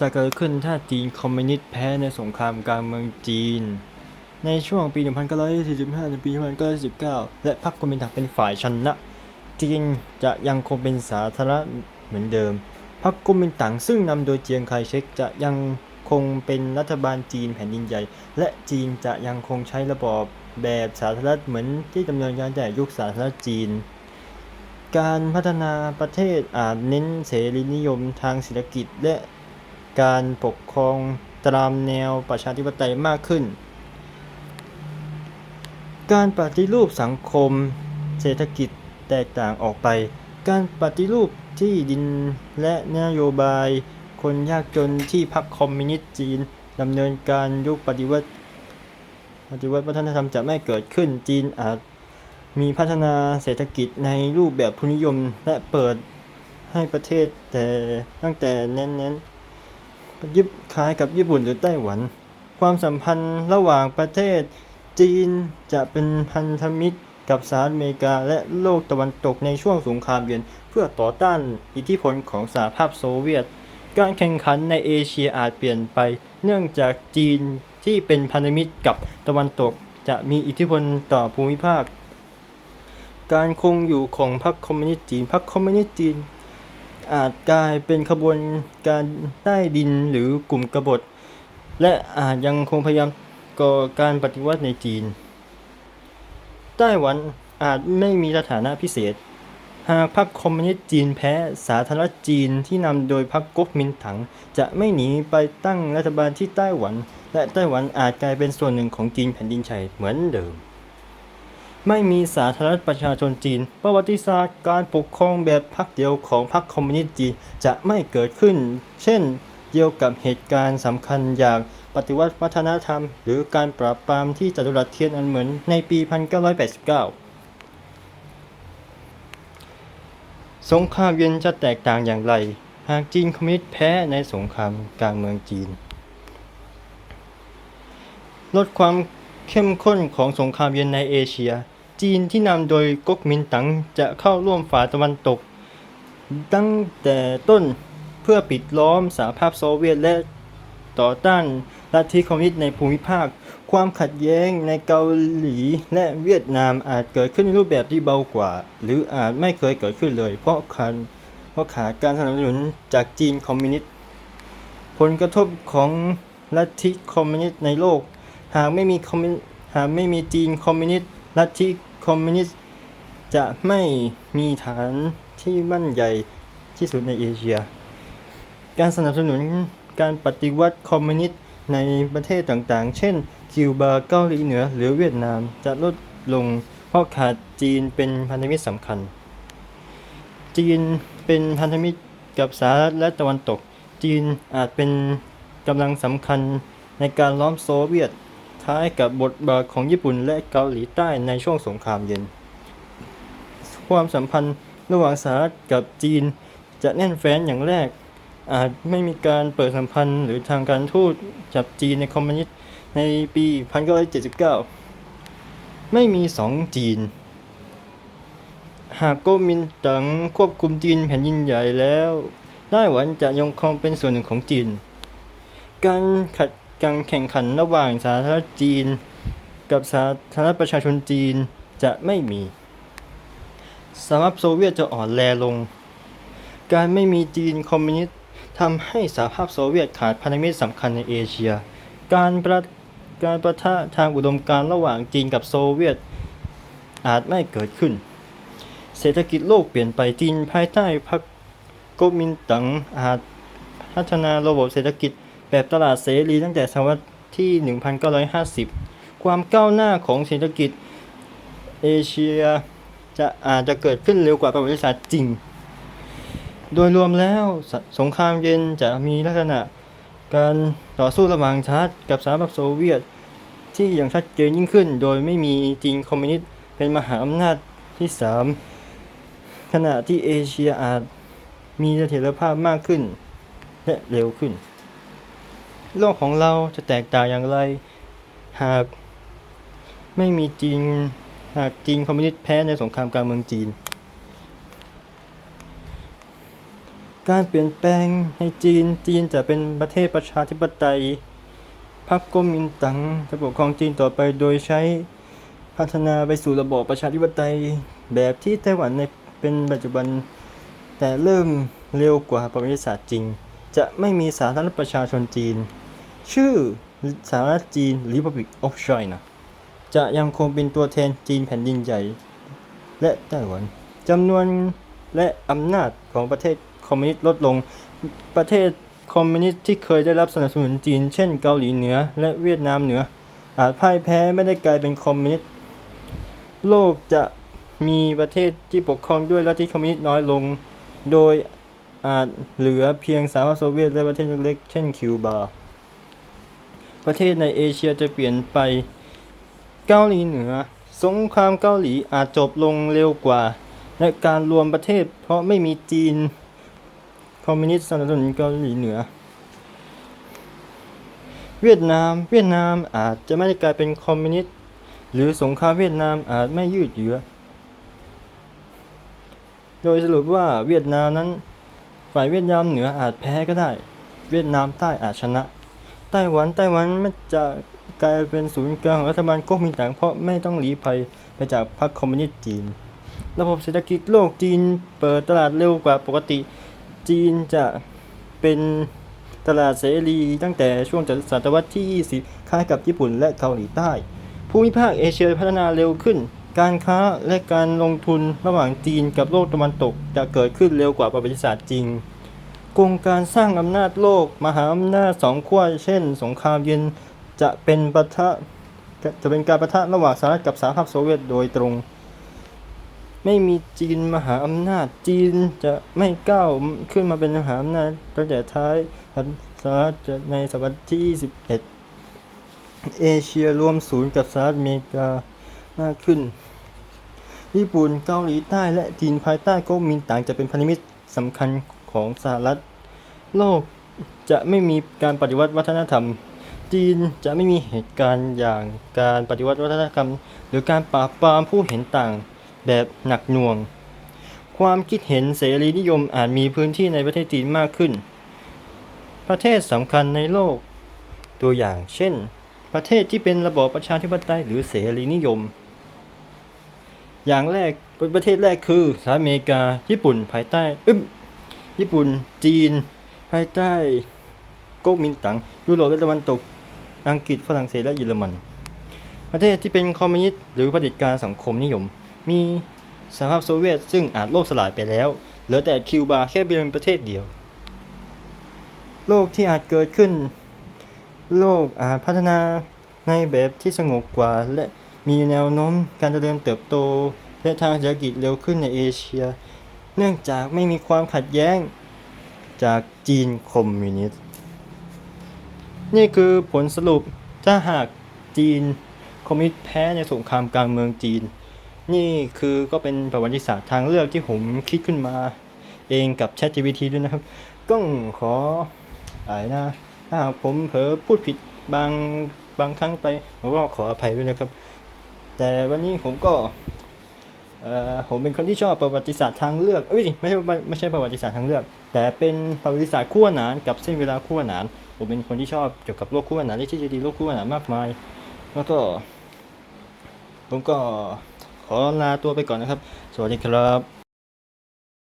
จะเกิดขึ้นถ้าจีนคอมมิวนิสต์แพ้ในสงครามกลางเมืองจีน ในช่วงปี 1945 ถึงปี 1949 และพรรคกุมินตั๋งเป็นฝ่ายชนะ จีนจะยังคงเป็นสาธารณะเหมือนเดิม พรรคกุมินตั๋งซึ่งนำโดยเจียงไคเชกจะยังคงเป็นรัฐบาลจีนแผ่นดินใหญ่ และจีนจะยังคงใช้ระบอบแบบสาธารณรัฐเหมือนที่ดำเนินการแต่ยุคสาธารณรัฐจีน การพัฒนาประเทศอาจเน้นเสรีนิยมทางเศรษฐกิจและ การปกครองตามแนวประชาธิปไตยมากขึ้น การปฏิรูปสังคมเศรษฐกิจแตกต่างออกไป การปฏิรูปที่ดินและนโยบาย คนยากจนที่พรรคคอมมิวนิสต์จีนดำเนินการยุคปฏิวัติปฏิวัติวัฒนธรรมจะไม่เกิดขึ้นจีนอาจมีพัฒนาเศรษฐกิจในรูปแบบทุนนิยมและเปิดให้ประเทศแต่ตั้งแต่เน้นๆ ยิบคล้ายกับญี่ปุ่นหรือไต้หวัน ความสัมพันธ์ระหว่างประเทศ จีนจะเป็นพันธมิตรกับสหรัฐอเมริกาและโลกตะวันตกในช่วงสงครามเย็นเพื่อต่อต้านอิทธิพลของสหภาพโซเวียต การแข่งขันในเอเชียอาจเปลี่ยนไป เนื่องจากจีนที่เป็นพันธมิตรกับตะวันตกจะมีอิทธิพลต่อภูมิภาค การคงอยู่ของพรรคคอมมิวนิสต์จีนพรรคคอมมิวนิสต์จีน อาจกลายเป็นขบวนการใต้ดินหรือกลุ่มกบฏ และอาจยังคงพยายามก่อการปฏิวัติในจีน ไต้หวันอาจไม่มีสถานะพิเศษ หากพรรคคอมมิวนิสต์จีนแพ้สาธารณรัฐจีนที่นำโดยพรรคก๊กมินตั๋งจะไม่หนีไปตั้งรัฐบาลที่ไต้หวัน และไต้หวันอาจกลายเป็นส่วนหนึ่งของจีนแผ่นดินชัยเหมือนเดิม ไม่มีสาธารณรัฐประชาชนจีน ประวัติศาสตร์การปกครองแบบพรรคเดียวของพรรคคอมมิวนิสต์จีนจะไม่เกิดขึ้น เช่นเกี่ยวกับเหตุการณ์สำคัญอย่างปฏิวัติวัฒนธรรม หรือการปราบปรามที่จตุรัสเทียนอันเหมือนในปี 1989 สงครามเย็นจะแตกต่างอย่างไร หากจีนคอมมิวนิสต์แพ้ในสงครามกลางเมืองจีน ลดความเข้มข้นของสงครามเย็นในเอเชีย จีนที่นำโดยก๊กมินตั๋งจะเข้าร่วมฝ่ายตะวันตก ตั้งแต่ต้นเพื่อปิดล้อมสหภาพโซเวียตและต่อต้านลัทธิคอมมิวนิสต์ในภูมิภาค ความขัดแย้งในเกาหลีและเวียดนามอาจเกิดขึ้นในรูปแบบที่เบากว่า หรืออาจไม่เคยเกิดขึ้นเลย เพราะขาดเพราะขาดการสนับสนุนจากจีนคอมมิวนิสต์ผลกระทบของลัทธิคอมมิวนิสต์ในโลก หากไม่มีคอมหากไม่มีจีนคอมมิวนิสต์ลัทธิ คอมมิวนิสต์จะไม่มีฐานที่มั่นใหญ่ที่สุดในเอเชีย การสนับสนุนการปฏิวัติคอมมิวนิสต์ในประเทศต่างๆ เช่น คิวบา เกาหลีเหนือ หรือเวียดนามจะลดลงเพราะขาดจีนเป็นพันธมิตรสำคัญ จีนเป็นพันธมิตรกับสหรัฐและตะวันตก จีนอาจเป็นกำลังสำคัญในการล้อมโซเวียต คล้ายกับบทบาทของญี่ปุ่นและเกาหลีใต้ในช่วงสงครามเย็น ความสัมพันธ์ระหว่างสหรัฐกับจีนจะแน่นแฟ้นอย่างแรก อาจไม่มีการเปิดสัมพันธ์หรือทางการทูตจับจีนในคอมมิวนิสต์ในปี 1979 ไม่มีสองจีน หากก๊กมินตั๋งควบคุมจีนแผ่นดินใหญ่แล้วไต้หวันจะยังคงเป็นส่วนหนึ่งของจีน การขัด การแข่งขันระหว่างสาธารณรัฐจีน กับสาธารณรัฐประชาชนจีนจะไม่มีสหภาพโซเวียตจะอ่อนแรลง การไม่มีจีนคอมมิวนิสต์ทำให้สหภาพโซเวียตขาดพันธมิตรสำคัญในเอเชีย การประการประทะทางอุดมการระหว่างจีนกับโซเวียตอาจไม่เกิดขึ้น เศรษฐกิจโลกเปลี่ยนไปจีนภายใต้พรรคก๊กมินตั๋งอาจพัฒนาระบบเศรษฐกิจ แบบตลาดเสรีตั้งแต่ศตวรรษที่ 1950 ความก้าวหน้าของเศรษฐกิจเอเชียจะอาจจะเกิดขึ้นเร็วกว่าประวัติศาสตร์จริง โดยรวมแล้วสสงครามเย็นจะมีลักษณะการต่อสู้ระหว่างสหรัฐกับสหภาพโซเวียต ที่อย่างชัดเจนยิ่งขึ้น โดยไม่มีจีนคอมมิวนิสต์เป็นมหาอำนาจที่สามขณะที่เอเชียอาจมีเสถียรภาพมากขึ้น และเร็วขึ้น โลกของเราจะแตกต่างอย่างไร หากไม่มีจีนหากจีนคอมมิวนิสต์แพ้ในสงครามกลางเมืองจีน การเปลี่ยนแปลงในจีน จีนจะเป็นประเทศประชาธิปไตย พรรคก๊กมินตั๋งจะปกครองจีนต่อไปโดยใช้พัฒนาไปสู่ระบอบประชาธิปไตยแบบที่ไต้หวันในเป็นปัจจุบัน แต่เริ่มเร็วกว่าประวัติศาสตร์จริง จะไม่มีสาธารณประชาชนจีน ชื่อสาธารณรัฐจีน Republic of China จะยังคงเป็นตัวแทนจีนแผ่นดินใหญ่ และไต้หวันจำนวนและอำนาจของประเทศคอมมิวนิสต์ลดลง ประเทศคอมมิวนิสต์ที่เคยได้รับสนับสนุนจีน เช่นเกาหลีเหนือ และเวียดนามเหนือ อาจพ่ายแพ้ไม่ได้กลายเป็นคอมมิวนิสต์โลกจะมีประเทศที่ปกครองด้วยลัทธิคอมมิวนิสต์น้อยลง โดยอาจเหลือเพียงสหภาพโซเวียตและประเทศเล็กๆเช่นคิวบา ประเทศในเอเชียจะเปลี่ยนไป เกาหลีเหนือ สงครามเกาหลีอาจจบลงเร็วกว่า และการรวมประเทศเพราะไม่มีจีน คอมมิวนิสต์สนับสนุนเกาหลีเหนือ เวียดนาม เวียดนามอาจจะไม่ได้กลายเป็นคอมมิวนิสต์หรือสงครามเวียดนามอาจไม่ยืดเยื้อ โดยสรุปว่าเวียดนามนั้น ฝ่ายเวียดนามเหนืออาจแพ้ก็ได้ เวียดนามใต้อาจชนะ ไต้หวันไต้หวันไม่จะกลายเป็นศูนย์กลางของรัฐบาลก๊กมินตั๋งเพราะไม่ต้องหลีภัยไปจากพรรคคอมมิวนิสต์จีน ระบบเศรษฐกิจโลกจีนเปิดตลาดเร็วกว่าปกติ จีนจะเป็นตลาดเสรีตั้งแต่ช่วงศตวรรษที่ 20 คล้ายกับญี่ปุ่นและเกาหลีใต้ ภูมิภาคเอเชียพัฒนาเร็วขึ้น การค้าและการลงทุนระหว่างจีนกับโลกตะวันตกจะเกิดขึ้นเร็วกว่าประวัติศาสตร์จริง โครงการสร้างอำนาจโลก มหาอำนาจสองขั้วเช่น สงครามเย็นจะเป็นปะทะจะเป็นการประทะระหว่างสหรัฐกับสหภาพโซเวียตโดยตรง ไม่มีจีนมหาอำนาจจีนจะไม่ก้าวขึ้นมาเป็นมหาอำนาจตั้งแต่ท้ายสหรัฐจะในศตวรรษที่ 21 เอเชียรวมศูนย์กับสหรัฐอเมริกามากขึ้น ญี่ปุ่นเกาหลีใต้และจีนภายใต้ก๊กมินตั๋งจะเป็นพันธมิตรสำคัญ ของสหรัฐ โลกจะไม่มีการปฏิวัติวัฒนธรรม จีนจะไม่มีเหตุการณ์อย่างการปฏิวัติวัฒนธรรม หรือการปราบปรามผู้เห็นต่างแบบหนักหน่วง ความคิดเห็นเสรีนิยมอาจมีพื้นที่ในประเทศจีนมากขึ้น ประเทศสำคัญในโลก ตัวอย่างเช่น ประเทศที่เป็นระบอบประชาธิปไตยหรือเสรีนิยม อย่างแรกประเทศแรกคือสหรัฐอเมริกาญี่ปุ่นภายใต้ ญี่ปุ่น จีน ภายใต้ก๊กมินตั๋งยุโรปและตะวันตก อังกฤษฝรั่งเศสและเยอรมัน ประเทศที่เป็นคอมมิวนิสต์หรือเผด็จการสังคมนิยม มีสหภาพโซเวียตซึ่งอาจล่มสลายไปแล้ว เหลือแต่คิวบาแค่เพียงประเทศเดียว โลกที่อาจเกิดขึ้น โลกอาจพัฒนาในแบบที่สงบกว่าและมีแนวโน้มการเจริญเติบโตและทางเศรษฐกิจเร็วขึ้นในเอเชีย เนื่องจากไม่มีความขัดแย้งจากจีนคอมมิวนิสต์ นี่คือผลสรุปถ้าหากจีนคอมมิวนิสต์แพ้ในสงครามกลางเมืองจีน นี่คือก็เป็นประวัติศาสตร์ทางเลือกที่ผมคิดขึ้นมาเองกับ ChatGPT ด้วยนะครับ ก็ขออะไรนะถ้าหากผมเผลอพูดผิดบางบางครั้งไปผมก็ขออภัยด้วยนะครับ แต่วันนี้ผมก็ ผมเป็นคนที่ชอบประวัติศาสตร์ทางเลือกเอ้ยไม่ใช่ไม่ใช่ประวัติศาสตร์ทางเลือก แต่เป็นประวัติศาสตร์คู่ขนานกับเส้นเวลาคู่ขนานผมเป็นคนที่ชอบเกี่ยวกับโลกคู่ขนานและที่จะดีโลกคู่ขนานมากมาย แล้วก็ ผมก็ขอลาตัวไปก่อนนะครับ สวัสดีครับ